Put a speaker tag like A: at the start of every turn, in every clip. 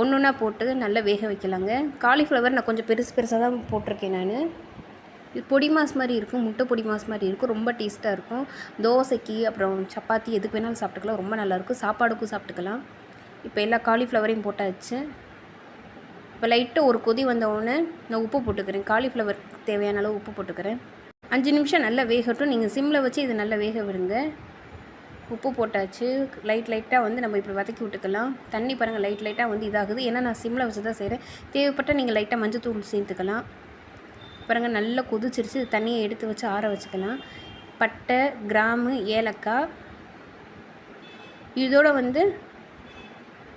A: ஒன்று ஒன்றா போட்டு நல்லா வேக வைக்கலாங்க. காலிஃப்ளவர் நான் கொஞ்சம் பெருசு பெருசாக தான் போட்டிருக்கேன் நான். இது பொடி மாஸ் மாதிரி இருக்கும் முட்டை பொடி மாஸ் மாதிரி இருக்கும் ரொம்ப டேஸ்ட்டாக இருக்கும். தோசைக்கு அப்புறம் சப்பாத்தி எதுக்கு வேணாலும் சாப்பிட்டுக்கலாம் ரொம்ப நல்லாயிருக்கும் சாப்பாடுக்கும் சாப்பிட்டுக்கலாம். இப்போ எல்லா காலிஃப்ளவரையும் போட்டாச்சு. இப்போ லைட்டாக ஒரு கொதி வந்த நான் உப்பு போட்டுக்கிறேன். காலிஃப்ளவர் தேவையான அளவு உப்பு போட்டுக்கிறேன். அஞ்சு நிமிஷம் நல்லா வேகட்டும். நீங்கள் சிம்மில் வச்சு இது நல்லா வேக விடுங்க. உப்பு போட்டாச்சு. லைட் லைட்டாக வந்து நம்ம இப்படி வதக்கி விட்டுக்கலாம். தண்ணி பாருங்கள் லைட் லைட்டாக வந்து இதாகுது. ஏன்னா நான் சிம்மில் வச்சு தான் செய்கிறேன் தேவைப்பட்டால் நீங்கள் லைட்டாக மஞ்சள் தூள் சேர்த்துக்கலாம். பாருங்கள் நல்லா கொதிச்சிருச்சு. தண்ணியை எடுத்து வச்சு ஆற வச்சுக்கலாம். பட்டை கிராமு ஏலக்காய். இதோட வந்து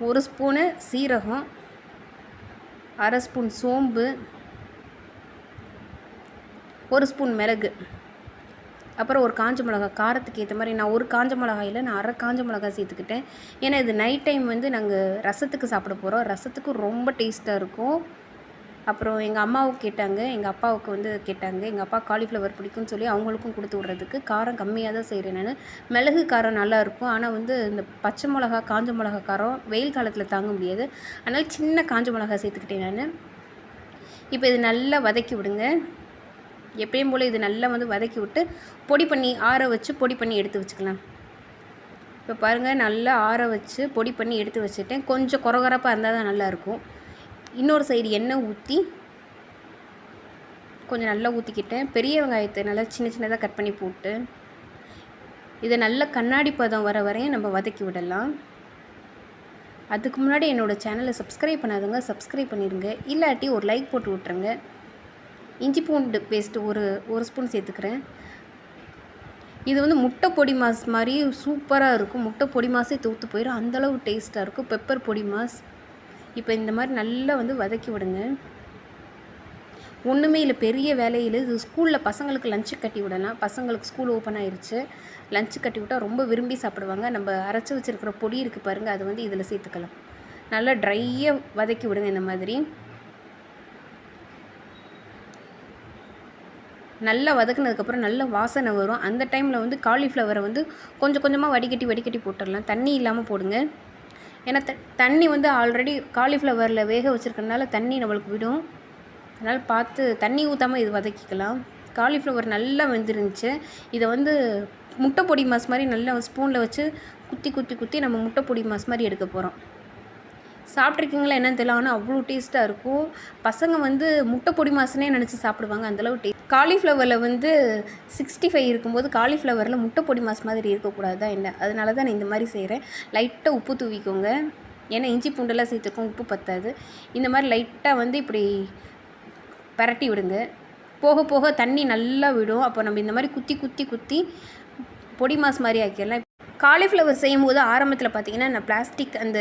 A: ஒரு ஸ்பூனு சீரகம் அரை ஸ்பூன் சோம்பு ஒரு ஸ்பூன் மிளகு. அப்புறம் ஒரு காஞ்ச மிளகா காரத்துக்கு ஏற்ற மாதிரி நான் ஒரு காஞ்ச மிளகாயில் நான் அரை காஞ்ச மிளகா சேர்த்துக்கிட்டேன். ஏன்னா இது நைட் டைம் வந்து நாங்கள் ரசத்துக்கு சாப்பிட போகிறோம் ரசத்துக்கு ரொம்ப டேஸ்ட்டாக இருக்கும். அப்புறம் எங்கள் அம்மாவுக்கு கேட்டாங்க. எங்கள் அப்பாவுக்கு வந்து கேட்டாங்க. எங்கள் அப்பா காலிஃப்ளவர் பிடிக்கும்னு சொல்லி அவங்களுக்கும் கொடுத்து விட்றதுக்கு காரம் கம்மியாக தான் செய்கிறேன் நான். மிளகு காரம் நல்லாயிருக்கும் ஆனால் வந்து இந்த பச்சை மிளகா காஞ்ச மிளகா காரம் வெயில் காலத்தில் தாங்க முடியாது. அதனால் சின்ன காஞ்ச மிளகா சேர்த்துக்கிட்டேன் நான். இப்போ இது நல்லா வதக்கி விடுங்க. எப்பயும் போல் இது நல்லா வந்து வதக்கி விட்டு பொடி பண்ணி ஆற வச்சு பொடி பண்ணி எடுத்து வச்சுக்கலாம். இப்போ பாருங்கள் நல்லா ஆற வச்சு பொடி பண்ணி எடுத்து வச்சுட்டேன். கொஞ்சம் குறகுறப்பாக இருந்தால் தான் நல்லாயிருக்கும். இன்னொரு சைடு எண்ணெய் ஊற்றி கொஞ்சம் நல்லா ஊற்றிக்கிட்டேன் பெரிய வெங்காயத்தை நல்லா சின்ன சின்னதாக கட் பண்ணி போட்டு இதை நல்ல கண்ணாடி பதம் வர வரையும் நம்ம வதக்கி விடலாம். அதுக்கு முன்னாடி என்னோடய சேனலை சப்ஸ்கிரைப் பண்ணாதுங்க சப்ஸ்கிரைப் பண்ணிடுங்க இல்லாட்டி ஒரு லைக் போட்டு விட்ருங்க இஞ்சி பூண்டு பேஸ்ட்டு ஒரு ஒரு ஸ்பூன் சேர்த்துக்கிறேன். இது வந்து முட்டை பொடி மாஸ் மாதிரி சூப்பராக இருக்கும். முட்டை பொடி மாஸே தூத்து போயிடும் அந்தளவு டேஸ்ட்டாக இருக்கும். பெப்பர் பொடி மாஸ். இப்போ இந்த மாதிரி நல்லா வந்து வதக்கி விடுங்க. ஒன்றுமே இல்லை. பெரிய வேலையில் இது ஸ்கூலில் பசங்களுக்கு லஞ்சு கட்டி விடலாம். பசங்களுக்கு ஸ்கூல் ஓப்பன் ஆயிடுச்சு லஞ்சு கட்டி விட்டால் ரொம்ப விரும்பி சாப்பிடுவாங்க. நம்ம அரைச்சி வச்சுருக்கிற பொடி இருக்குது பாருங்கள் அது வந்து இதில் சேர்த்துக்கலாம். நல்லா ட்ரையாக வதக்கி விடுங்க இந்த மாதிரி. நல்லா வதக்குனதுக்கப்புறம் நல்ல வாசனை வரும். அந்த டைமில் வந்து காலிஃப்ளவரை வந்து கொஞ்சம் கொஞ்சமாக வடிகட்டி வடிகட்டி போட்டுடலாம். தண்ணி இல்லாமல் போடுங்க. ஏன்னா த தண்ணி வந்து ஆல்ரெடி காலிஃப்ளவரில் வேக வச்சுருக்கனால தண்ணி நம்மளுக்கு விடும். அதனால் பார்த்து தண்ணி ஊற்றாமல் இது வதக்கிக்கலாம். காலிஃப்ளவர் நல்லா வெந்துருந்துச்சு. இதை வந்து முட்டை பொடி மாஸ் மாதிரி நல்லா ஸ்பூனில் வச்சு குத்தி குத்தி குத்தி நம்ம முட்டை பொடி மாஸ் மாதிரி எடுக்க போகிறோம் சாப்பிட்ருக்கீங்களா என்னென்னு தெரியல ஆனால் அவ்வளோ டேஸ்ட்டாக இருக்கும். பசங்க வந்து முட்டை பொடி மாசுனே நினச்சி சாப்பிடுவாங்க. அந்தளவு டேஸ்ட் காலிஃப்ளவரில் வந்து சிக்ஸ்டி ஃபைவ் இருக்கும்போது காலிஃப்ளவரில் முட்டை பொடி மாஸ் மாதிரி இருக்கக்கூடாது தான் என்ன? அதனால தான் நான் இந்த மாதிரி செய்கிறேன் லைட்டாக உப்பு தூவிக்கோங்க. ஏன்னா இஞ்சி பூண்டெல்லாம் சேர்த்துக்கும் உப்பு பத்தாது. இந்த மாதிரி லைட்டாக வந்து இப்படி பரட்டி விடுங்க. போக போக தண்ணி நல்லா விடும். அப்போ நம்ம இந்த மாதிரி குத்தி குத்தி குத்தி பொடி மாஸ் மாதிரி ஆக்கிடலாம். காலிஃப்ளவர் செய்யும்போது ஆரம்பத்தில் பார்த்திங்கன்னா நான் பிளாஸ்டிக் அந்த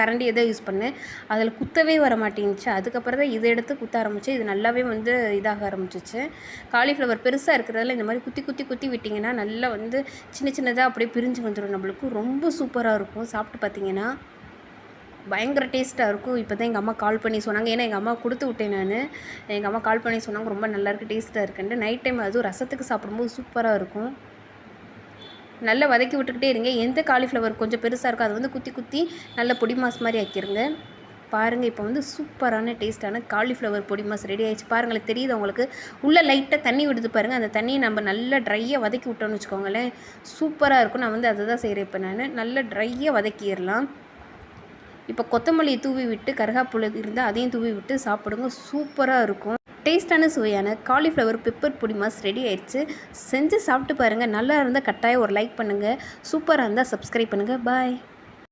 A: கரண்டி எதோ யூஸ் பண்ணேன் அதில் குத்தவே வர மாட்டேங்குச்சு அதுக்கப்புறம் தான் இதை எடுத்து குத்த ஆரம்பிச்சு இது நல்லாவே வந்து இதாக ஆரம்பிச்சிச்சு. காலிஃப்ளவர் பெருசாக இருக்கிறதால இந்த மாதிரி குத்தி குத்தி குத்தி விட்டிங்கன்னா நல்லா வந்து சின்ன சின்னதாக அப்படியே பிரிஞ்சு வந்துடும் நம்மளுக்கு. ரொம்ப சூப்பராக இருக்கும். சாப்பிட்டு பார்த்தீங்கன்னா பயங்கர டேஸ்ட்டாக இருக்கும். இப்போ தான் எங்கள் அம்மா கால் பண்ணி சொன்னாங்க. ஏன்னா எங்கள் அம்மா கொடுத்து விட்டேன் நான். எங்கள் அம்மா கால் பண்ணி சொன்னாங்க. ரொம்ப நல்லாயிருக்கு டேஸ்ட்டாக இருக்குன்ட்டு. நைட் டைம் அதுவும் ரசத்துக்கு சாப்பிடும்போது சூப்பராக இருக்கும். நல்லா வதக்கி விட்டுக்கிட்டே இருங்க. எந்த காலிஃப்ளவர் கொஞ்சம் பெருசாக இருக்கோ அதை வந்து குத்தி குத்தி நல்ல பொடி மாஸ் மாதிரி ஆக்கிடுங்க பாருங்கள் இப்போ வந்து சூப்பரான டேஸ்ட்டான காலிஃப்ளவர் பொடி மாஸ் ரெடி ஆகிடுச்சு பாருங்களேன் தெரியுது உங்களுக்கு. உள்ளே லைட்டாக தண்ணி விடுது பாருங்கள் அந்த தண்ணியை நம்ம நல்லா ட்ரையாக வதக்கி விட்டோம்னு வச்சுக்கோங்களேன். சூப்பராக இருக்கும். நான் வந்து அதை தான் செய்கிறேன் இப்போ நான். நல்லா ட்ரையாக வதக்கிடலாம். இப்போ கொத்தமல்லியை தூவி விட்டு கருகாப்புள்ள இருந்தால் அதையும் தூவி விட்டு சாப்பிடுங்க. சூப்பராக இருக்கும். டேஸ்ட்டான சுவையான காலிஃப்ளவர் பெப்பர் பொடி மாஸ் ரெடி ஆயிடுச்சு. செஞ்சு சாப்பிட்டு பாருங்கள் நல்லா இருந்தால் கட்டாயம் ஒரு லைக் பண்ணுங்கள் சூப்பராக இருந்தால் சப்ஸ்கிரைப் பண்ணுங்கள் பாய்